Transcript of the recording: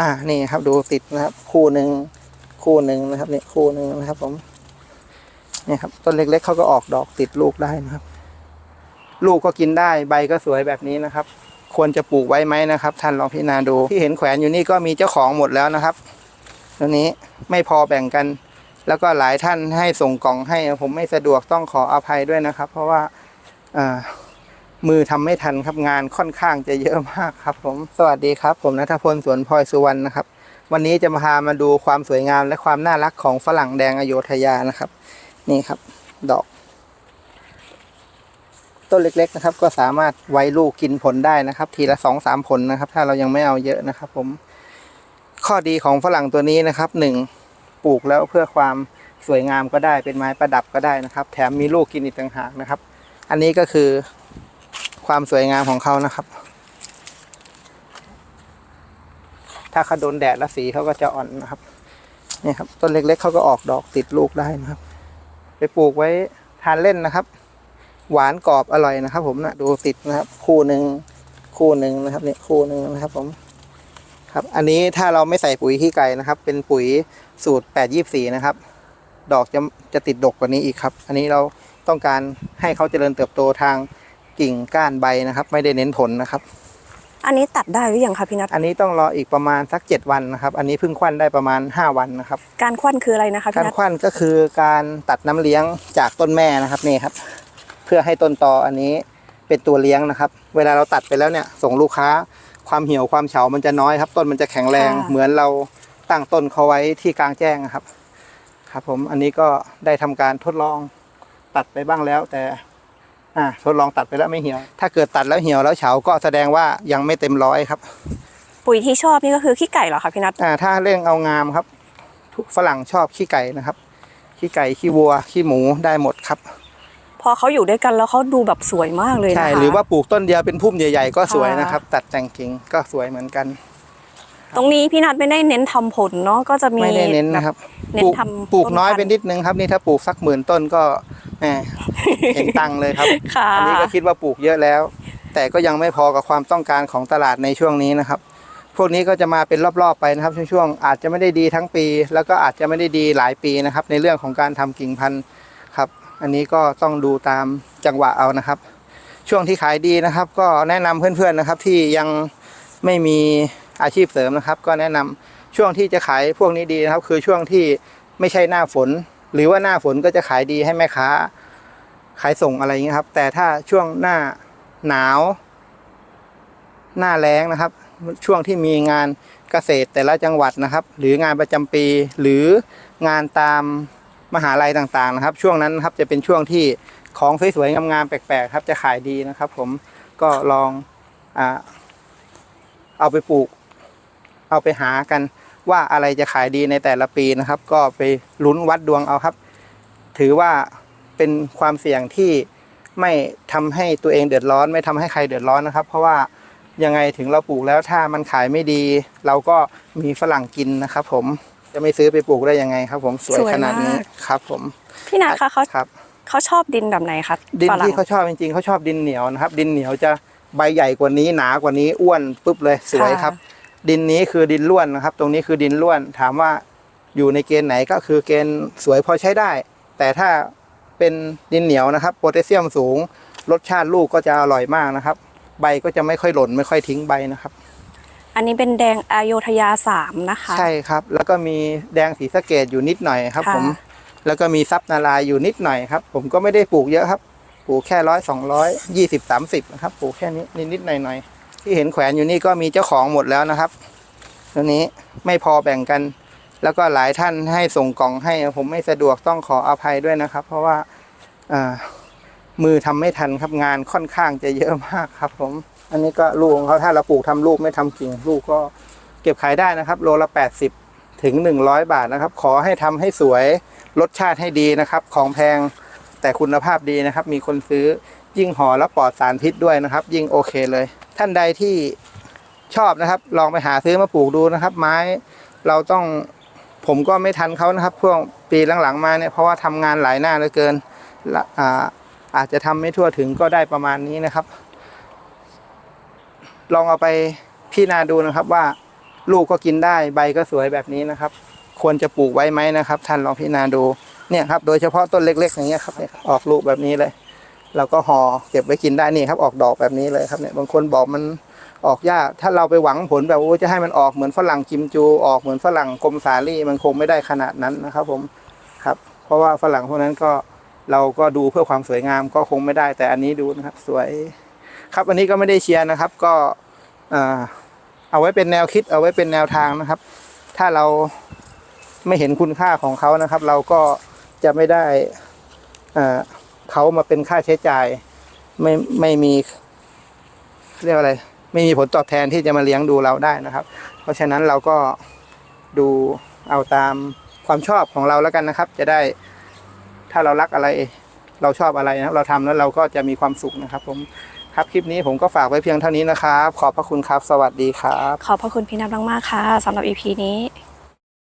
อ่านี่ครับดูติดนะครับ คู่หนึ่งคู่หนึ่งนะครับเนี่ยคู่หนึ่งนะครับ ผมเนี่ยครับต้นเล็ก ๆเขาก็ออกดอกติดลูกได้นะครับ ลูกก็กินได้ใบก็สวยแบบนี้นะครับ ควรจะปลูกไว้ไหมนะครับ ท่านลองพิจารณาดูที่เห็นแขวนอยู่นี่ก็มีเจ้าของหมดแล้วนะครับตัวนี้ไม่พอแบ่งกัน แล้วก็หลายท่านให้ส่งกล่องให้ผมไม่สะดวกต้องขออภัยด้วยนะครับ เพราะว่าอ่า มือทำไม่ทันครับงานค่อนข้างจะเยอะมากครับ ผมสวัสดีครับ ผมนัทพลสวนพลอยสุวรรณนะครับ วันนี้จะมาพามาดูความสวยงามและความน่ารักของฝรั่งแดงอโยธยานะครับ นี่ครับ ดอก ต้นเล็ก ๆนะครับ ก็สามารถไว้ลูกกินผลได้นะครับ ทีละสองสามผลนะครับ ถ้าเรายังไม่เอาเยอะนะครับ ผม ข้อดีของฝรั่งตัวนี้นะครับหนึ่งปลูกแล้วเพื่อความสวยงามก็ได้เป็นไม้ประดับก็ได้นะครับ แถมมีลูกกินอีกต่างหากนะครับ อันนี้ก็คือ ความสวยงามของเขานะครับ ถ้าเขาโดนแดดแล้วสีเขาก็จะอ่อนนะครับนี่ครับต้นเล็กๆเขาก็ออกดอกติดลูกได้นะครับ ไปปลูกไว้ทานเล่นนะครับ หวานกรอบอร่อยนะครับ ผมนะดูติดนะครับ คู่หนึ่งคู่หนึ่งนะครับเนี่ยคู่หนึ่งนะครับ ผมครับ อันนี้ถ้าเราไม่ใส่ปุ๋ยขี้ไก่นะครับ เป็นปุ๋ยสูตรแปดยี่สี่นะครับ ดอกจะจะติดดกกว่านี้อีกครับ อันนี้เราต้องการให้เขาเจริญเติบโตทาง กิ่งก้านใบนะครับ ไม่ได้เน้นผลนะครับ อันนี้ตัดได้หรือยังคะพี่นัทอันนี้ต้องรออีกประมาณสักเจ็ดวันนะครับ อันนี้เพิ่งควันได้ประมาณห้าวันนะครับ การควันคืออะไรนะคะกาพี่รนัทควันก็คือการตัดน้ำเลี้ยงจากต้นแม่นะครับนี่ครับ เพื่อให้ต้นตออันนี้เป็นตัวเลี้ยงนะครับ เวลาเราตัดไปแล้วเนี่ยส่งลูกค้าความเหี่ยวความเฉา มันจะน้อยครับ ต้นมันจะแข็งแรง เหมือนเราตั้งต้นเขาไว้ที่กลางแจ้งนะครับ ครับผมอันนี้ก็ได้ทำการทดลองตัดไปบ้างแล้ว แต่ อ่าทดลองตัดไปแล้วไม่เหี่ยว ถ้าเกิดตัดแล้วเหี่ยวแล้วเฉาก็แสดงว่ายังไม่เต็มร้อยครับ ปุ๋ยที่ชอบนี่ก็คือขี้ไก่เหรอคะพี่นัทอ่าถ้าเร่งเอางามครับทุกฝรั่งชอบขี้ไก่นะครับขี้ไก่ขี้วัวขี้หมูได้หมดครับ พอเขาอยู่ด้วยกันแล้วเขาดูแบบสวยมากเลยนะคะใช่หรือว่าปลูกต้นเดียวเป็นพุ่มใหญ่ๆก็สวยค่ะนะครับ ตัดแต่งกิ่งก็สวยเหมือนกัน ตรงนี้พี่นัทไม่ได้เน้นทำผลเนาะก็จะมีไม่ได้เน้นนะครับเน้ปนลูกทำปลูกน้อยต้นพันธุ์เป็นนิดนึงครับนี่ถ้าปลูกสักหมื่นต้นก็แหมเห็นตังค์เลยครับค่ะอันี้ก็คิดว่าปลูกเยอะแล้ว แต่ก็ยังไม่พอกับความต้องการของตลาดในช่วงนี้นะครับ พวกนี้ก็จะมาเป็นรอบๆไปนะครับช่วงๆอาจจะไม่ได้ดีทั้งปี แล้วก็อาจจะไม่ได้ดีหลายปีนะครับ ในเรื่องของการทำกิ่งพันธุ์ครับ อันนี้ก็ต้องดูตามจังหวะเอานะครับ ช่วงที่ขายดีนะครับ ก็แนะนำเพื่อนๆนะครับที่ยังไม่มี อาชีพเสริมนะครับ ก็แนะนำช่วงที่จะขายพวกนี้ดีนะครับ คือช่วงที่ไม่ใช่หน้าฝน หรือว่าหน้าฝนก็จะขายดีให้แม่ค้า ขายส่งอะไรอย่างเงี้ครับ แต่ถ้าช่วงหน้าหนาว หน้าแล้งนะครับ ช่วงที่มีงานเกษตรแต่ละจังหวัดนะครับ หรืองานประจำปีหรืองานตามมหาลัยต่างๆนะครับ ช่วงนั้นครับจะเป็นช่วงที่ของสวยๆงามๆแปลกๆครับจะขายดีนะครับ ผมก็ลองอเอาไปปลูก เอาไปหากันว่าอะไรจะขายดีในแต่ละปีนะครับ ก็ไปลุ้นวัดดวงเอาครับ ถือว่าเป็นความเสี่ยงที่ไม่ทำให้ตัวเองเดือดร้อน ไม่ทำให้ใครเดือดร้อนนะครับ เพราะว่ายังไงถึงเราปลูกแล้วถ้ามันขายไม่ดี เราก็มีฝรั่งกินนะครับ ผมจะไม่ซื้อไปปลูกได้ยังไงครับ ผมสวยขนาดนี้ครับ ผมพี่นัทคะเขาครับเขาชอบดินแบบไหนคะดินฝรั่งที่เขาชอบจริงๆเขาชอบดินเหนียวนะครับ ดินเหนียวจะใบใหญ่กว่านี้หนากว่านี้อ้วนปุ๊บเลยสวยครับ ดินนี้คือดินล้วนนะครับ ตรงนี้คือดินล้วน ถามว่าอยู่ในเกณฑ์ไหนก็คือเกณฑ์สวยพอใช้ได้ แต่ถ้าเป็นดินเหนียวนะครับโพแทสเซียมสูง รสชาติลูกก็จะอร่อยมากนะครับ ใบก็จะไม่ค่อยหล่นไม่ค่อยทิ้งใบนะครับ อันนี้เป็นแดงอโยธยาสามนะคะ ใช่ครับ แล้วก็มีแดงสีสะเกดอยู่นิดหน่อยครับค่ะผม แล้วก็มีซับนารายอยู่นิดหน่อยครับ ผมก็ไม่ได้ปลูกเยอะครับ ปลูกแค่ร้อยสองร้อยยี่สิบสามสิบนะครับ ปลูกแค่นี้นิดๆหน่อยๆ ที่เห็นแขวนอยู่นี่ก็มีเจ้าของหมดแล้วนะครับตัวนี้ไม่พอแบ่งกัน แล้วก็หลายท่านให้ส่งกล่องให้ ผมไม่สะดวกต้องขออภัยด้วยนะครับ เพราะว่าามือทำไม่ทันครับงานค่อนข้างจะเยอะมากครับ ผม อันนี้ก็ลูกของเขาถ้าเราปลูกทำลูกไม่ทำกิ่งลูกก็เก็บขายได้นะครับ โลละแปดสิบถึงหนึ่งร้อยบาทนะครับ ขอให้ทำให้สวยรสชาติให้ดีนะครับ ของแพงแต่คุณภาพดีนะครับ มีคนซื้อยิ่งห่อแล้วปลอดสารพิษด้วยนะครับ ยิ่งโอเคเลย ท่านใดที่ชอบนะครับ ลองไปหาซื้อมาปลูกดูนะครับ ไม้เราต้องผมก็ไม่ทันเขานะครับช่วงปีหลังๆมาเนี่ยเพราะว่าทำงานหลายหน้าเหลือเกินละอาอาจจะทำไม่ทั่วถึงก็ได้ประมาณนี้นะครับ ลองเอาไปพิจารณาดูนะครับว่าลูกก็กินได้ใบก็สวยแบบนี้นะครับ ควรจะปลูกไว้ไหมนะครับ ท่านลองพิจารณาดูเนี่ยครับ โดยเฉพาะต้นเล็ก ๆ อย่างเงี้ยครับเนี่ยออกลูกแบบนี้เลย เราก็ห่อเก็บไว้กินได้นี่ครับ ออกดอกแบบนี้เลยครับเนี่ยบางคนบอกมันออกยาก ถ้าเราไปหวังผลแบบโอ้จะให้มันออกเหมือนฝรั่งกิมจู ออกเหมือนฝรั่งกลมสาลี่มันคงไม่ได้ขนาดนั้นนะครับ ผมครับ เพราะว่าฝรั่งพวกนั้นก็เราก็ดูเพื่อความสวยงามก็คงไม่ได้ แต่อันนี้ดูนะครับ สวย ครับอันนี้ก็ไม่ได้เชียร์นะครับ ก็เออเอาไว้เป็นแนวคิดเอาไว้เป็นแนวทางนะครับ ถ้าเราไม่เห็นคุณค่าของเขานะครับ เราก็จะไม่ได้อ่อ เขามาเป็นค่าใช้จ่าย ไม่ไม่มี เรียกว่าอะไร ไม่มีผลตอบแทนที่จะมาเลี้ยงดูเราได้นะครับ เพราะฉะนั้นเราก็ดูเอาตามความชอบของเราแล้วกันนะครับ จะได้ถ้าเรารักอะไร เราชอบอะไรนะครับ เราทำแล้วเราก็จะมีความสุขนะครับ ผมครับคลิปนี้ผมก็ฝากไว้เพียงเท่านี้นะครับ ขอบพระคุณครับ สวัสดีครับ ขอบพระคุณพี่นัทมากๆค่ะสำหรับ EP นี้